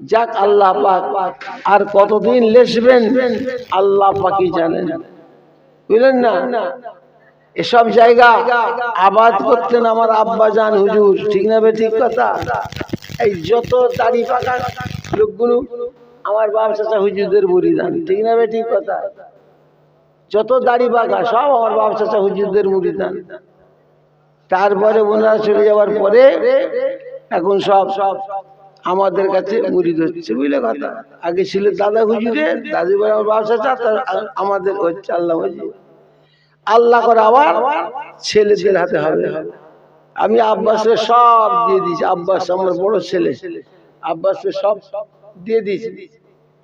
যাক আল্লাহ পাক, আর কতদিন লেসবেন, আল্লাহ পাকই জানেন বুঝলেন না? এসব জায়গা আবাদ করতেন আমার আব্বা জান হুজুর। ঠিক না ঠিক কথা? এই যত দাড়ি পাকা লোকগুলো আমার বাপ চাচা হুজুরদের মুড়িদান। ঠিক না ঠিক কথা? যত দাড়ি পাকা সব আমার বাপ চাচা হুজুরদের মুড়িদান। তারপরে ওনারা চলে যাওয়ার পরে এখন সব সব আমাদের কাছে মুড়িদ হচ্ছে বুঝলে কথা? আগে ছিল দাদা হুজুরে, দাদু আমার আমাদের হচ্ছে আল্লাহ আল্লাহ করে আবার ছেলেদের হাতে হবে। আমি আব্বাসকে সব দিয়ে দিয়েছি। আব্বাস আমার বড় ছেলে। আব্বাসকে সব দিয়ে দিয়েছি।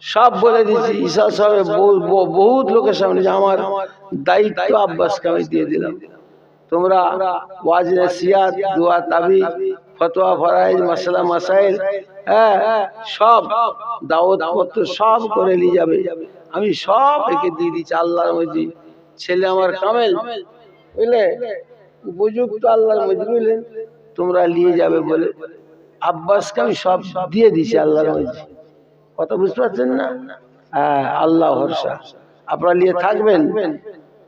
সব বলে দিয়েছি, ঈশা সাহেব বহুত লোকের সামনে আমার দায়িত্ব আব্বাসকে আমি দিয়ে দিলাম। তোমরা ওয়াজ নসিয়াত দোয়া তাবি ফতোয়া ফরাইজ মাসালা মাসাইল হ্যাঁ সব দাওয়াত পত্র সব করে নিয়ে যাবে। আমি সব একে দিয়ে দিচ্ছি আল্লাহর মধ্যে ছেলে আমার কামেল, বুঝলে? উপযুক্ত আল্লাহর মধ্যে বুঝলেন তোমরা নিয়ে যাবে বলে। আব্বাসকে আমি সব দিয়ে দিছি আল্লাহর মধ্যে কথা বুঝতে পারছেন না? হ্যাঁ আল্লাহ ভরসা। আপনারা নিয়ে থাকবেন।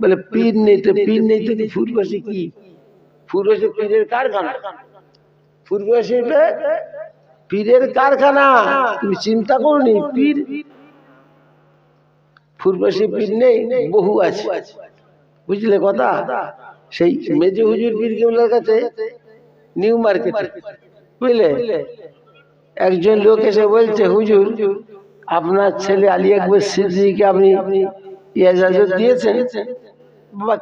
বলে, পীর নেই তো, পীর নেই তো ফুরবাসী কি? ফুরবাসী পীরের কারখানা। ফুরবাসী পীরের কারখানা। তুমি চিন্তা করনি পীর? ফুরবাসী পীর নেই বহু আছে। বুঝলে কথা? সেই মেজে হুজুর পীর কেবলার কাছে নিউ মার্কেট। বুঝলে? একজন লোক এসে বলছে হুজুর আপনার ছেলে আলী আকবর সিদ্দিকে আপনি ইজাজত দিয়েছেন? বাবা,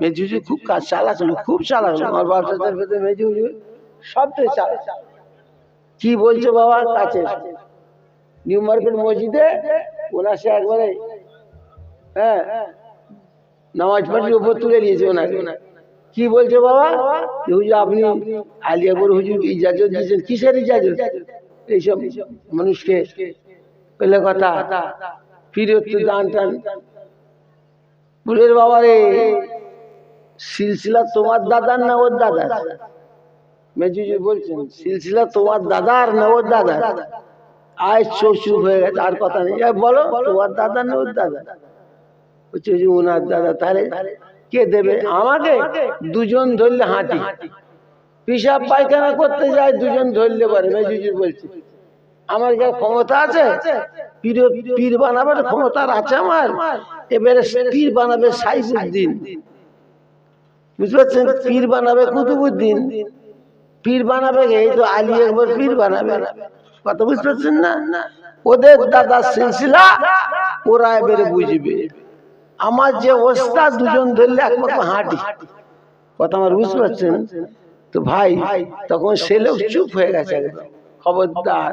মেজে হুজুর খুব কাজ লোক, খুব লোক। আমার বাচ্চাদের ভেতরে মেজে হুজুর সবচেয়ে কি বলছে বাবা? কাছে নিউ মার্কেট মসজিদে ওনার সে একবারে হ্যাঁ নামাজ পাঠিয়ে উপর তুলে নিয়েছে ওনাকে। কি বলছে বাবা? হুজুর, আপনি আলিয়াপুর হুজুর ইজাজত দিয়েছেন। কিসের ইজাজত? এইসব মানুষকে পেলে কথা। ফিরত দান টান। বুলের বাবা রে সিলসিলা তোমার দাদার না ওর দাদার? মেজুজি বলছেন, সিলসিলা তোমার দাদার না ওর দাদার আয় চুপ হয়ে গেছে, আর কথা নেই। বলো, তোমার দাদা না ওর দাদা? বলছে যে ওনার দাদা, তাহলে কে দেবে? আমাকে? দুজন ধরলে হাঁটি। পিসাব পায়খানা করতে যায়, দুজন ধরলে পারে, মেজুজি বলছে। আমার যা ক্ষমতা আছে? পীর পীর বানাবার ক্ষমতা আছে আমার। এবারে পীর বানাবে সাইফুদ্দিন। বুঝতে পারছেন? পীর বানাবে কুতুবুদ্দিন। পীর বানাবে? এই তো আলী একবার পীর বানাবে। কথা বুঝতে পারছেন না? ওদের দাদা সিলসিলা ওরা এবারে বুঝবে। আমার যে অবস্থা, দুজন ধরলে একমাত্র হাঁটি। কথা আমার বুঝতে পারছেন? তো ভাই, তখন সে লোক চুপ হয়ে গেছে খবরদার।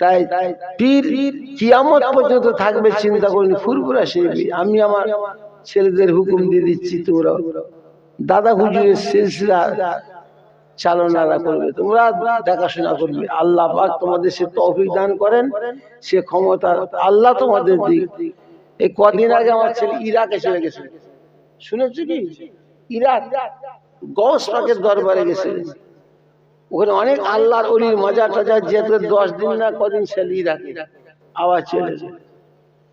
তাই পীর কিয়ামত পর্যন্ত থাকবে, চিন্তা করিনি, ফুরফুরা শিল্পী। আমি আমার ছেলেদের হুকুম দিয়ে দিচ্ছি তোমরা দাদা হুজুরের সিলসিলা চালনারা করবে তোমরা দেখাশোনা করবে। আল্লাহ পাক তোমাদের সে তৌফিক দান করেন সে ক্ষমতা আল্লাহ তোমাদের দিক। এই কদিন আগে আমার ছেলে ইরাকে চলে গেছে। শুনেছি কি? ইরাক গস পাকের দরবারে গেছে। ওখানে অনেক আল্লাহর অলির মজা টজা যেতে দশ দিন না কদিন ছেলে ইরাকে। আবার চলে যায়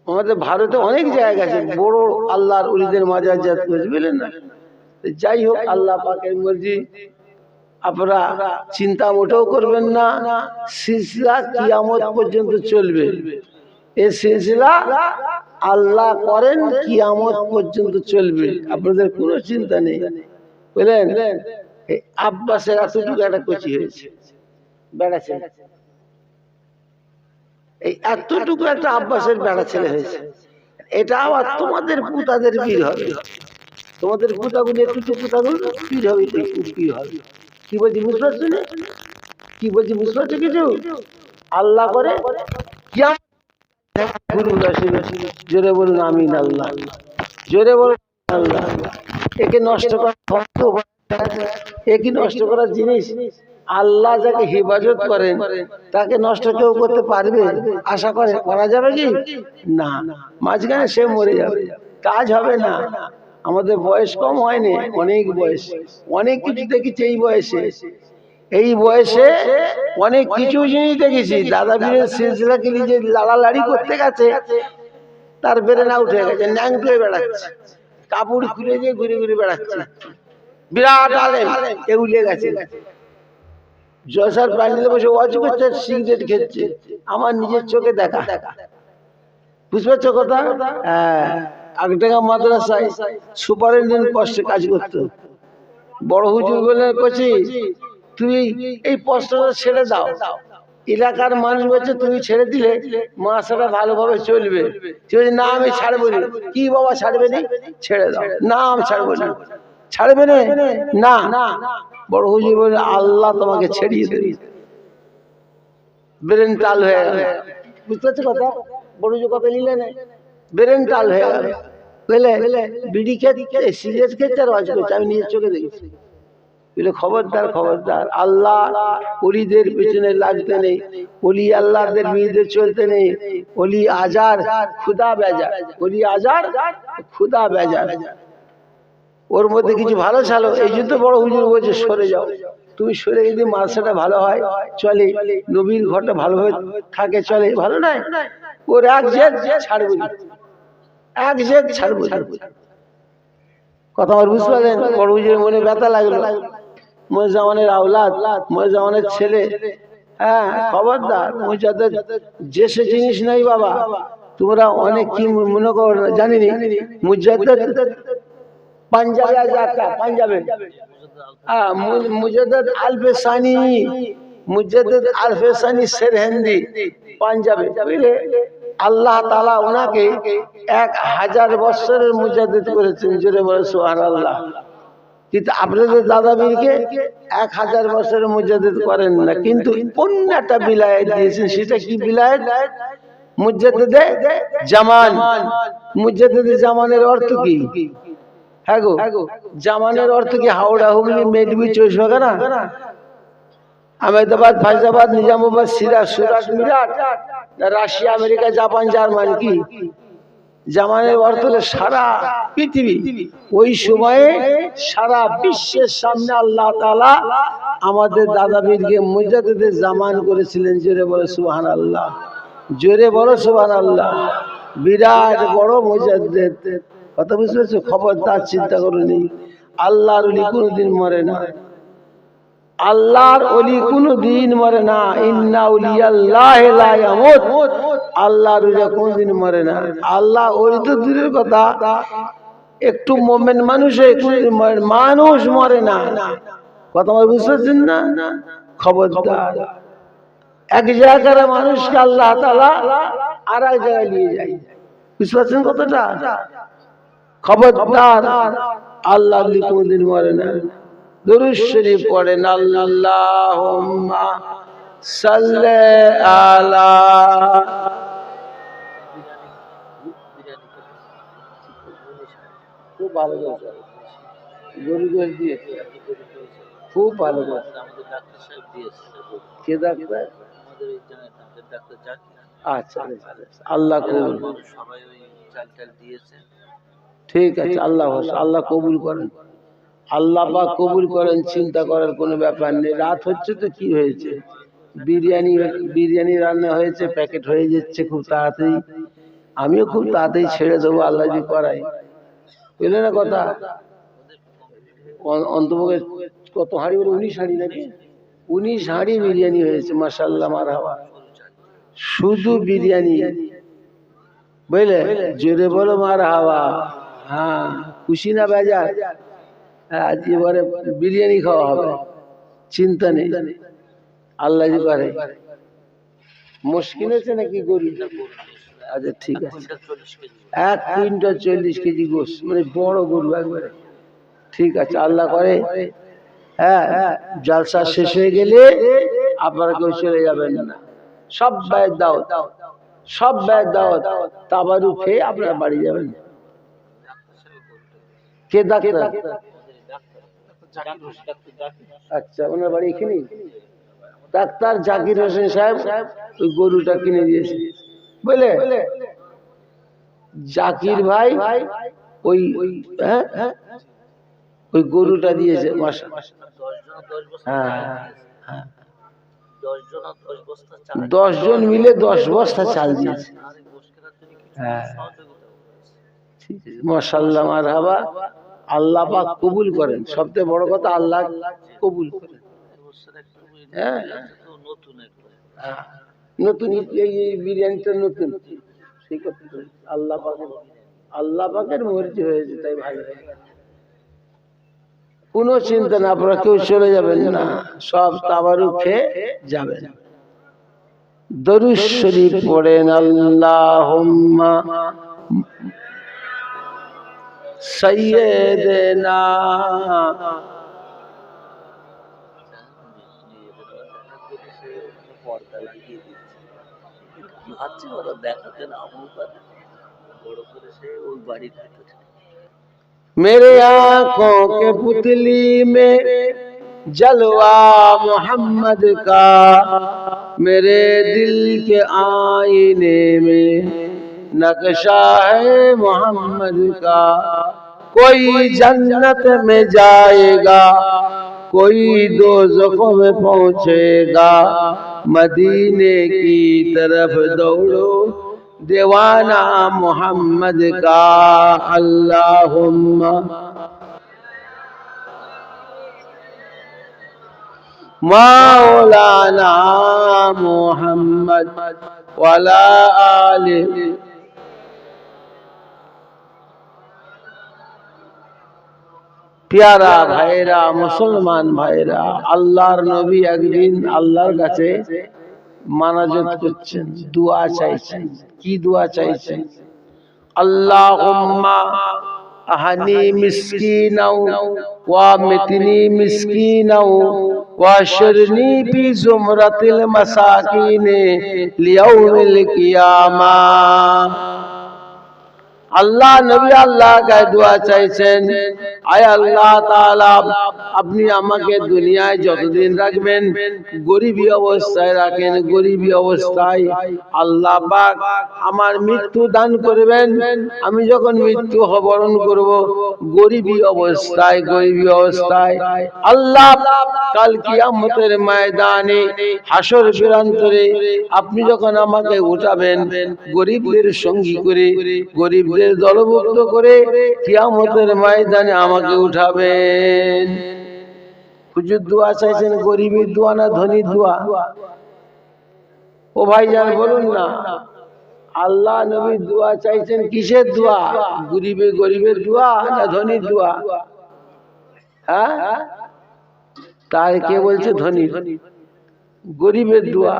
আমাদের ভারতে অনেক জায়গা আছে বড় আল্লাহর অলিদের জাত করেছে বুঝলেন না? যাই হোক আল্লাহ পাকের মর্জি আপনারা চিন্তা মোটেও করবেন না। সিলসিলা কিয়ামত পর্যন্ত চলবে। এ সিলসিলা আল্লাহ করেন, কিয়ামত পর্যন্ত চলবে। আপনাদের কোনো চিন্তা নেই। বুঝলেন? আব্বাসের এতটুকু একটা কচি হয়েছে। বেড়াচ্ছে এই এতটুকু একটা আব্বাসের বেড়া ছেলে হয়েছে। এটা আবার তোমাদের পুতাদের বীর হবে। তোমাদের পুতাগুলো একটু পুতাগুলো হবে বীর হবে। কি বলছি বুঝতে পারছ না? কি বলছি বুঝতে পারছ কিছু? আল্লাহ করে? জোরে বলুন, আমিন আল্লাহ। জোরে বলুন আল্লাহ। একে নষ্ট নষ্ট করার জিনিস, আল্লাহ যাকে হেফাজত করেন, তাকে নষ্ট কেউ করতে পারবে? আশা করে, করা যাবে কি? না। মাঝখানে সে মরে যাবে। কাজ হবে না। আমাদের বয়স কম হয়নি, অনেক বয়স। অনেক কিছু দেখেছি এই বয়সে। এই বয়সে অনেক কিছু জিনিস দেখেছি। দাদা বীরের সিলসিলাকে নিজে লাড়ালাড়ি করতে গেছে, তার বেড়ে না উঠে গেছে, ন্যাং পেয়ে বেড়াচ্ছে। কাপড় খুলে দিয়ে ঘুরে ঘুরে বেড়াচ্ছে। বিরাট আলেম এগুলিয়ে গেছে। জয়সার প্যান্ডেলে বসে ওয়াজ করছে সিগারেট খেচ্ছে। আমার নিজের চোখে দেখা। বুঝতে পারছ কথা? হ্যাঁ। আগডাঙ্গা মাদ্রাসায় সুপারিনটেন্ডেন্ট পোস্টে কাজ করতো। বড় হুজুর বলে কছি তুই এই পোস্টটা ছেড়ে দাও। এলাকার মানুষ বলছে, তুমি ছেড়ে দিলে মাসাটা ভালোভাবে চলবে। না আমি ছাড়বো না। কি বাবা, ছাড়বে না? ছেড়ে দাও। না, আমি ছাড়বো না। ছাড়বে না? না। বড় হুজুর বলে, আল্লাহ তোমাকে ছেড়িয়ে দেবে। ব্রেন টাল হয়ে গেল। বুঝতে পারছ কথা? বড় হুজুর কথা নিলে না ব্রেন টাল হয়ে গেল। বুঝলে বিড়ি খেতে সিগারেট খেতে ওয়াজ করছে আমি নিজের চোখে দেখেছি। বলে খবরদার খবরদার আল্লাহ অলিদের পেছনে লাগতে নেই। অলি আল্লাহদের বিরুদ্ধে চলতে নেই। অলি আজার খুদা বেজার। অলি আজার খুদা বেজার। ওর মধ্যে কিছু ভালো ছালো এই জন্য বড় হুজুর বলছে সরে যাও। তুমি সরে যদি মাসাটা ভালো হয় চলে। নবীর ঘরটা ভালোভাবে থাকে চলে। ভালো নয়। ওর এক জেদ ছাড়বো না। কথা মনে ব্যথা লাগল। মজামানের আওলাদ মজামানের ছেলে। হ্যাঁ খবরদার যে সে জিনিস নাই বাবা। তোমরা অনেক কি মনে করো না, জানি নি পাঞ্জাবে পাঞ্জাবে। হ্যাঁ মুজাদ্দেদ আলফেসানি মুজাদ্দেদ আলফেসানি সেরহেন্দি পাঞ্জাবে। বুঝলে? আল্লাহ তালা ওনাকে এক হাজার বছরের মুজাদ্দেদ করেছেন জোরে বলে সোহান আল্লাহ কিন্তু আপনাদের দাদা বীরকে এক হাজার বছরের মুজাদ্দেদ করেন না। কিন্তু অন্য একটা বিলায়ত দিয়েছেন সেটা কি বিলায়ত? মুজাদ্দেদে জামান। মুজাদ্দেদে জামানের অর্থ কি? হ্যাঁ গো জামানের অর্থ কি হাওড়া হুগলি মেডবি চৌষ না Ahmedabad Faizabad Nizamabad, Siraj Surat Meerut Russia, America, Japan, German কি? জামানের অর্থ হলো সারা পৃথিবী। ওই সময়ে সারা বিশ্বের সামনে আল্লাহ তালা আমাদের দাদা বীরকে মুজাদ্দেদে জামান করেছিলেন। জোরে বলে সুবহান আল্লাহ জোরে বলো সুবহান আল্লাহ বিরাট বড় মুজাদ্দেদ। কথা বুঝতে পারছ? খবরদার, চিন্তা করুনি আল্লাহর উনি কোনোদিন মরে না। আল্লাহর অলি কোনো দিন মরে না। ইন্না আল্লাহর উলি কোনদিন মরে না। আল্লাহ ওই তো দূরের কথা। একটু মোমেন মানুষ মানুষ মরে না। কথা আমার বুঝতে পারছেন না? খবরদার। এক জায়গার মানুষকে আল্লাহ তালা আর এক জায়গায় নিয়ে যায়। বুঝতে পারছেন কতটা খবরদার। আল্লাহ আল্লি কোনদিন মরে না। দুরুদ শরীফ পড়েন আল্লাহুম্মা সাল্লি আলা খুব ভালো গরু গোশ খুব ভালো কথা আমাদের ডাক্তার সাহেব দিয়েছে। কে ডাক্তার? আমাদের এই জায়গায় আমাদের ডাক্তার জাকির। আচ্ছা আচ্ছা। আল্লাহ কবুল সবাই ওই চাল টাল দিয়েছে। ঠিক আছে আল্লাহ আল্লাহ কবুল করেন। আল্লাহ পাক কবুল করেন চিন্তা করার কোনো ব্যাপার নেই। রাত হচ্ছে তো কি হয়েছে? বিরিয়ানি বিরিয়ানি রান্না হয়েছে প্যাকেট হয়ে যাচ্ছে খুব তাড়াতাড়ি। আমিও খুব তাড়াতাড়ি ছেড়ে দেবো আল্লাহ যদি করাই বুঝলে না কথা? অন্তপক্ষে কত হাঁড়ি বলে? উনিশ হাঁড়ি নাকি? উনিশ হাঁড়ি বিরিয়ানি হয়েছে মাসাল্লাহ মার হাওয়া শুধু বিরিয়ানি। বুঝলে? জোরে বলো মার হাওয়া হ্যাঁ খুশি না বেজার? আজ এবারে বিরিয়ানি খাওয়া হবে। চিন্তা নেই। আল্লাহ করে মুশকিল আছে নাকি গরু আচ্ছা ঠিক আছে। এক কুইন্টাল চল্লিশ কেজি গোস মানে বড় গরু একবারে। ঠিক আছে আল্লাহ করে। হ্যাঁ জলসা শেষ হয়ে গেলে আপনারা কেউ চলে যাবেন না। সব ব্যয়ের দাও সব ব্যয়ের দাও তাবারু খেয়ে আপনারা বাড়ি যাবেন। কে ডাক্তার জাকির হোসেন ডাক্তার জাকির আচ্ছা ওনার বাড়ি এখানেই? ডাক্তার জাকির হোসেন সাহেব ওই গরুটা কিনে দিয়েছে। বুঝলে জাকির ভাই ওই হ্যাঁ ওই গরুটা দিয়েছে জন হ্যাঁ হ্যাঁ দশ জন মিলে দশ বস্তা চাল দিয়েছে। হ্যাঁ। করেছে। মশাল্লাহ, মারহাবা। আল্লাহ পাক কবুল করেন। সবচেয়ে বড় কথা আল্লাহ কবুল করেন। হ্যাঁ। নতুন এই বিরিয়ানিটা নতুন। সেই কথা আল্লাহ পাকের আল্লাহ পাকের মর্জি হয়েছে তাই ভালো। কোনো চিন্তা না, আপনারা কেউ চলে যাবেন না। সব তাবারু খেয়ে যাবেন। দরুদ শরীফ পড়েন, আল্লাহুম্মা সাইয়্যিদিনা পর্দা লাগিয়ে দিচ্ছে ভাবছি ওরা দেখাতে না আমল করে বড় করে সে ওই বাড়ির ভিতরে मेरे आंखों के पुतली में जलवा मोहम्मद का मेरे दिल के आईने में نقشہ ہے محمد کا۔ کوئی جنت میں جائے گا، کوئی دوزخ میں پہنچے گا۔ مدینے کی طرف دوڑو، دیوانہ محمد کا۔ اللہم۔ مولانا محمد ولا آل পেয়ারা ভাইরা মুসলমান ভাইরা আল্লাহর নবী একদিন আল্লাহর কাছে মানাজত করছেন, দোয়া চাইছেন। কি দোয়া চাইছেন? আল্লাহুম্মা আহানি মিসকিনাও, ওয়া মিতনি মিসকিনাও, ওয়া শিরনি ফি জুমরাতিল মাসাকিনে লিয়াউমিল কিয়ামা। আল্লাহ, নবী আল্লাহ কাছে দোয়া চাইছেন। আয় আল্লাহ আপনি আমাকে দুনিয়ায় যতদিন রাখবেন, গরিবী অবস্থায় রাখেন। গরিবী অবস্থায় আল্লাহ পাক আমার মৃত্যু দান করবেন। আমি যখন মৃত্যু বরণ করব, গরিবী অবস্থায় গরিবী অবস্থায় আল্লাহ কাল কিয়ামতের ময়দানে হাসর প্রান্তরে আপনি যখন আমাকে উঠাবেন, গরিবদের সঙ্গী করে, গরিবদের দলভুক্ত করে কিয়ামতের ময়দানে আমাকে উঠাবেন। হুজুর দোয়া চাইছেন, গরিবের দোয়া না ধনীর দোয়া? ও ভাইজান, বলুন না। আল্লাহ নবী দোয়া চাইছেন কিসের দোয়া? গরিবে গরিবের দোয়া না ধনীর দোয়া? হ্যাঁ? তার কে বলছে ধনী গরিবের দোয়া।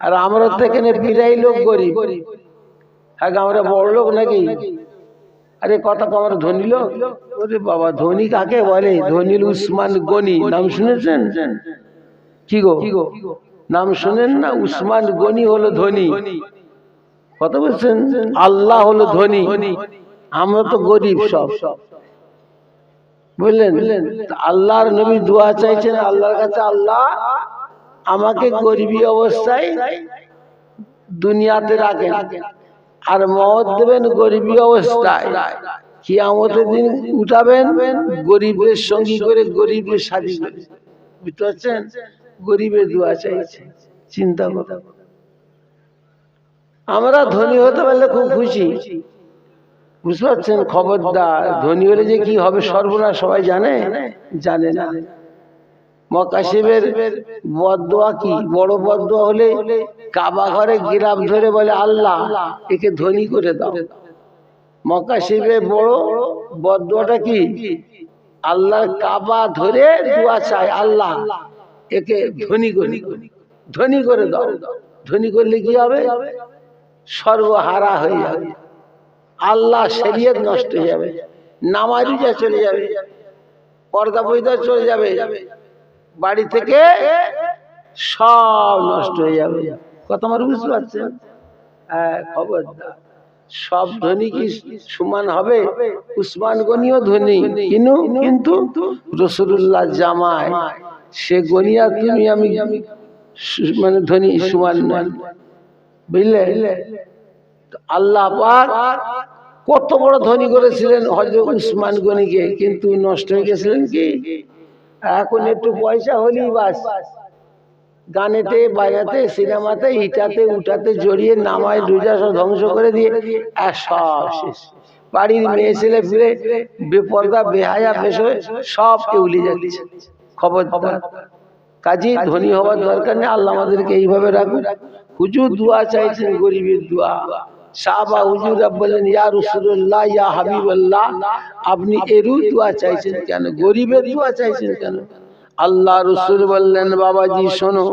আর আমরা তো এখানে বিরাই লোক গরিব। হ্যাঁ গো, আমরা বড় লোক নাকি? আরে কথা তো আমরা ধনী লোক। ওরে বাবা ধনী কাকে বলে? ধনী উসমান গনি নাম শুনেছেন? কি গো? নাম শুনেন না? উসমান গনি হলো ধনী। কথা বলছেন? আল্লাহ হলো ধনী। আমরা তো গরিব সব। বুঝলেন? আল্লাহর নবী দোয়া চাইছেন আল্লাহর কাছে আল্লাহ আমাকে গরিবী অবস্থায় দুনিয়াতে রাখেন। আর মত দেবেন গরিবী অবস্থায়। কিয়ামতের দিন উঠাবেন, গরিবদের সঙ্গী করে গরিবের সাজি করে। বুঝতে পারছেন? গরিবের দোয়া চাইছে, চিন্তা করো। আমরা ধনী হতে পারলে খুব খুশি। বুঝতে পারছেন? খবরদার। ধনী হলে যে কি হবে সর্বনাশ সবাই জানে? জানে না। মকাশিবের বদোয়া কি? বড় বদোয়া হলে কাবা ঘরে গিরাব ধরে বলে, আল্লাহ, একে ধনী করে দাও। মকাশিবের বড় বদোয়াটা কি? আল্লাহর কাবা ধরে দোয়া চায়, আল্লাহ, একে ধনী করে ধনী করে দাও। ধনী করলে কি হবে? সর্বহারা হয়ে যাবে। আল্লাহ শরীয়ত নষ্ট হয়ে যাবে। নামাজুজা চলে যাবে। পর্দা পর্দা চলে যাবে। বাড়ি থেকে সব নষ্ট হয়ে যাবে। কথা আমার বুঝতে পারছেন? হ্যাঁ সব ধনী কি সমান হবে? উসমান গনিও ধনী। কিন্তু কিন্তু রসুল্লাহ জামায় সে গনিয়া তুমি আমি মানে ধনী, সমান বুঝলে? আল্লাহ কত বড় ধনী করেছিলেন হজরত উসমান গনিকে, কিন্তু নষ্ট হয়ে গেছিলেন কি? এখন একটু পয়সা হলেই বাস। গানেতে, বাজাতে, সিনেমাতে ইটাতে উঠাতে, জড়িয়ে, নামায় রোজা সব ধ্বংস করে দিয়ে সব শেষ। বাড়ির মেয়ে ছেলে ফিরে বেপর্দা, বেহায়া বেশ সব কেউলি যাচ্ছে। খবরদার। কাজে ধনী হওয়ার দরকার নেই, আল্লাহ আমাদেরকে এইভাবে রাখুন হুজুর দোয়া চাইছেন, গরিবের দোয়া। সাহবা হুজুরা বললেন ইয়া রসুল্লাহ ইয়া হাবিবাল্লাহ, আপনি এরু দোয়া চাইছেন কেন? গরিবের দোয়া চাইছেন কেন? আল্লাহ রসুল বললেন, বাবাজি, শোনো